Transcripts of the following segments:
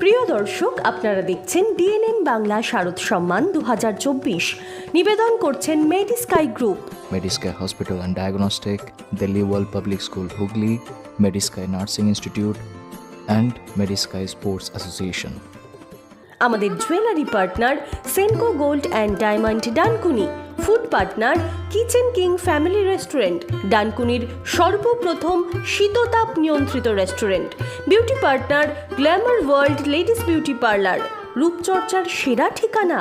প্রিয় দর্শক, আপনারা দেখছেন ডিএনএম বাংলা শারদ সম্মান দু হাজার চব্বিশ। নিবেদন করছেন Medisky group Medisky hospital and diagnostic Delhi world public school Hooghly Medisky nursing institute and Medisky sports association আমাদের jewellery partner Senco gold and diamond Dankuni food partner kitchen king family restaurant ডানকুনির সর্বপ্রথম শীততাপ নিয়ন্ত্রিত restaurant beauty partner glamour world ladies beauty parlour রূপচর্চার সেরা ঠিকানা।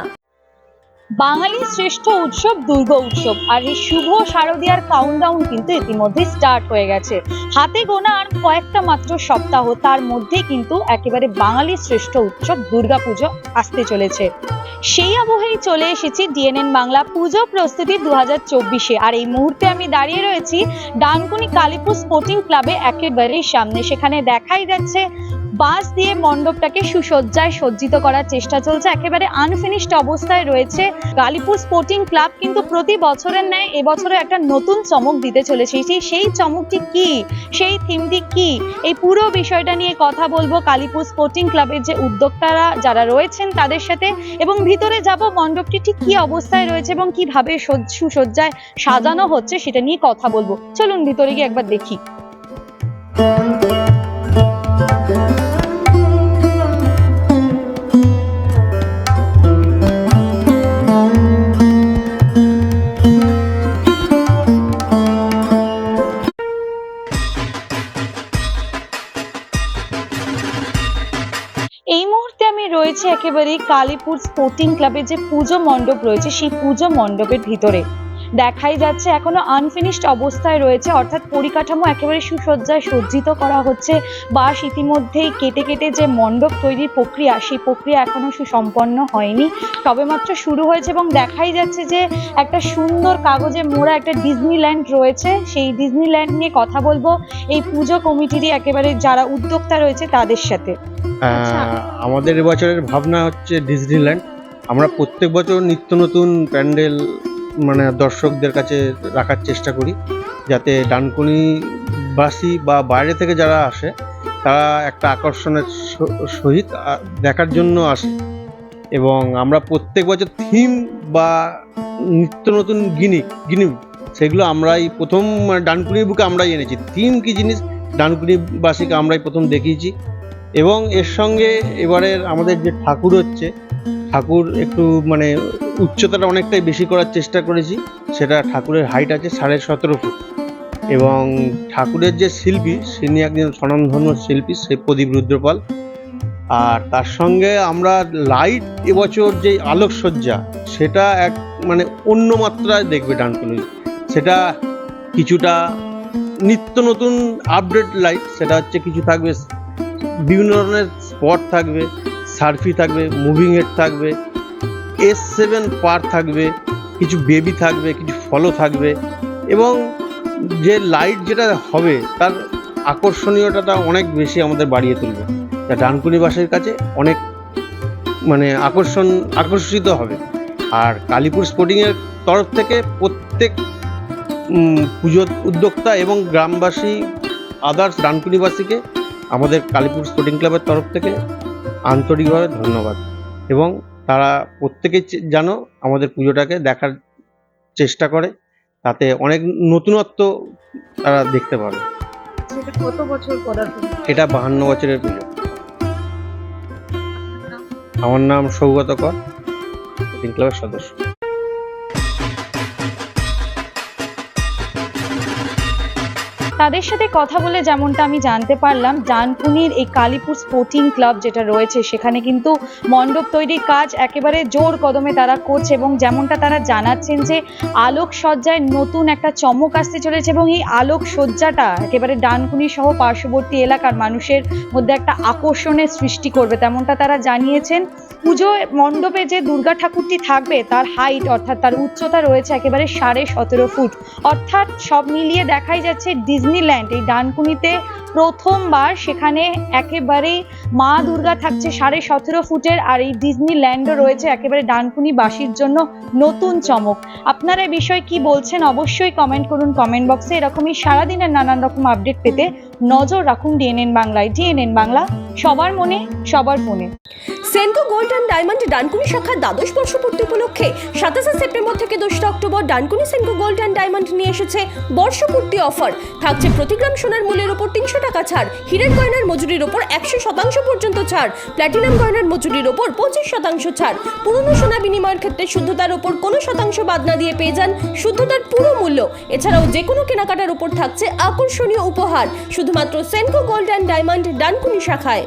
বাঙালির শ্রেষ্ঠ উৎসব দুর্গা উৎসব। আর এই শুভ শারদীয়ার কাউন্টডাউন কিন্তু ইতিমধ্যে স্টার্ট হয়ে গেছে। হাতে গোনা আর কয়েকটা মাত্র সপ্তাহ, তার মধ্যে কিন্তু একেবারে বাঙালির শ্রেষ্ঠ উৎসব দুর্গাপুজো আসতে চলেছে। সেই আবহেই চলে এসেছি ডিএনএন বাংলা পুজো প্রস্তুতি দু হাজার চব্বিশে। আর এই মুহূর্তে আমি দাঁড়িয়ে রয়েছি ডানকুনি কালীপুর স্পোর্টিং ক্লাবে একেবারেই সামনে। সেখানে দেখাই যাচ্ছে বাঁশ দিয়ে মণ্ডপটাকে সুসজ্জায় সজ্জিত করার চেষ্টা চলছে। একেবারে আনফিনিশড অবস্থায় রয়েছে কালীপুর স্পোর্টিং ক্লাব কিন্তু প্রতি বছরের ন্যায় এবছরে একটা নতুন চমক দিতে চলেছে। সেই সেই চমকটি কি? সেই থিমটি কি? এই পুরো বিষয়টা নিয়ে কথা বলব কালীপুর স্পোর্টিং ক্লাবের যে উদ্যোক্তারা যারা রয়েছেন তাদের সাথে। এবং ভিতরে যাব মণ্ডপটি ঠিক কি অবস্থায় রয়েছে এবং কীভাবে সুসজ্জায় সাজানো হচ্ছে সেটা নিয়ে কথা বলব। চলুন ভিতরে গিয়ে একবার দেখি। রয়েছে একেবারে কালীপুর স্পোর্টিং ক্লাবের যে পুজো মণ্ডপ রয়েছে সেই পুজো মণ্ডপের ভিতরে। দেখাই যাচ্ছে, এখনও আনফিনিশড অবস্থায় রয়েছে। অর্থাৎ পরিকাঠামো একেবারে সুসজ্জায় সজ্জিত করা হচ্ছে। বাঁশ ইতিমধ্যেই কেটে কেটে যে মণ্ডপ তৈরির প্রক্রিয়া, সেই প্রক্রিয়া এখনও সুসম্পন্ন হয়নি। সবেমাত্র শুরু হয়েছে এবং দেখাই যাচ্ছে যে একটা সুন্দর কাগজে মোড়া একটা ডিজনিল্যান্ড রয়েছে। সেই ডিজনিল্যান্ড নিয়ে কথা বলব এই পুজো কমিটিরই একেবারে যারা উদ্যোক্তা রয়েছে তাদের সাথে। আচ্ছা। আমাদের এবছরের ভাবনা হচ্ছে ডিজনিল্যান্ড। আমরা প্রত্যেক বছর নিত্য নতুন প্যান্ডেল মানে দর্শকদের কাছে রাখার চেষ্টা করি, যাতে ডানকুনিবাসী বা বাইরে থেকে যারা আসে, তারা একটা আকর্ষণের সহিত দেখার জন্য আসে। এবং আমরা প্রত্যেক বছর থিম বা নিত্য নতুন গিনি গিনি সেগুলো আমরাই প্রথম মানে ডানকুনির বুকে আমরাই এনেছি। থিম কি জিনিস ডানকুনিবাসীকে আমরাই প্রথম দেখিয়েছি। এবং এর সঙ্গে এবারের আমাদের যে ঠাকুর হচ্ছে ঠাকুর একটু মানে উচ্চতাটা অনেকটাই বেশি করার চেষ্টা করেছি। সেটা ঠাকুরের হাইট আছে সাড়ে সতেরো ফুট। এবং ঠাকুরের যে শিল্পী তিনি একজন স্বনামধন্য শিল্পী, সে প্রদীপ রুদ্রপাল। আর তার সঙ্গে আমরা লাইট এবছর যে আলোকসজ্জা, সেটা এক মানে অন্য মাত্রায় দেখবে ডানকুনি। সেটা কিছুটা নিত্য নতুন আপডেট লাইট সেটা হচ্ছে কিছু থাকবে, বিভিন্ন ধরনের স্পট থাকবে। সার্ফি থাকবে মুভিং হেড থাকবে এস সেভেন পার থাকবে, কিছু বেবি থাকবে, কিছু ফলো থাকবে এবং যে লাইট যেটা হবে তার আকর্ষণীয়তাটা অনেক বেশি আমাদের বাড়িয়ে তুলবে। যা ডানকুনিবাসীর কাছে অনেক মানে আকর্ষণ, আকর্ষিত হবে। আর কালীপুর স্পোর্টিংয়ের তরফ থেকে প্রত্যেক পুজোর উদ্যোক্তা এবং গ্রামবাসী আদার্স ডানকুনিবাসীকে আমাদের কালীপুর স্পোর্টিং ক্লাবের তরফ থেকে আন্তরিকভাবে ধন্যবাদ। এবং তারা প্রত্যেকে যেন আমাদের পুজোটাকে দেখার চেষ্টা করে তাতে অনেক নতুনত্ব তারা দেখতে পাবে। কত বছর এটা বাহান্ন বছরের পুজো। আমার নাম সৌগত কর ক্লাবের সদস্য। তাদের সাথে কথা বলে যেমনটা আমি জানতে পারলাম, ডানকুনির এই কালীপুর স্পোর্টিং ক্লাব যেটা রয়েছে, সেখানে কিন্তু মণ্ডপ তৈরির কাজ একেবারে জোর কদমে তারা করছে এবং যেমনটা তারা জানাচ্ছেন যে আলোক সজ্জায় নতুন একটা চমক আসতে চলেছে এবং এই আলোক সজ্জাটা একেবারে ডানকুনি সহ পার্শ্ববর্তী এলাকার মানুষের মধ্যে একটা আকর্ষণের সৃষ্টি করবে, তেমনটা তারা জানিয়েছেন। পুজো মণ্ডপে যে দুর্গা ঠাকুরটি থাকবে, তার হাইট অর্থাৎ তার উচ্চতা রয়েছে একেবারে সাড়ে সতেরো ফুট। অর্থাৎ সব মিলিয়ে দেখাই যাচ্ছে ডিজনিল্যান্ড এই ডানকুনিতে প্রথমবার সেখানে একেবারেই মা দুর্গা থাকছে সাড়ে সতেরো ফুটের আর এই ডিজনি ল্যান্ডও রয়েছে একেবারে ডানকুনি বাসীর জন্য নতুন চমক। আপনারা এই বিষয়ে কি বলছেন অবশ্যই কমেন্ট করুন কমেন্ট বক্সে এরকমই সারাদিনের নানান রকম আপডেট পেতে নজর রাখুন ডিএনএন বাংলায়। ডিএনএন বাংলা, সবার মনে, সবার ফোনে Senco gold and diamond Dankuni শাখার দ্বাদশ বর্ষপূর্তি উপলক্ষে সাতাশে সেপ্টেম্বর থেকে দোসরা October Dankuni Senco gold and diamond নিয়ে এসেছে বর্ষপূর্তি অফার। থাকছে প্রতি গ্রাম সোনার মূল্যের ওপর তিনশো টাকা ছাড়, হীরের গয়নার মজুরির ওপর একশো শতাংশ পর্যন্ত ছাড় প্ল্যাটিনাম গয়নার মজুরির ওপর পঁচিশ শতাংশ ছাড়। পুরনো সোনা বিনিময়ের ক্ষেত্রে শুদ্ধতার ওপর কোনো শতাংশ বাদ না দিয়ে পেয়ে যান শুদ্ধতার পুরো মূল্য। এছাড়াও যে কোনো কেনাকাটার ওপর থাকছে আকর্ষণীয় উপহার, শুধুমাত্র Senco gold and diamond Dankuni শাখায়।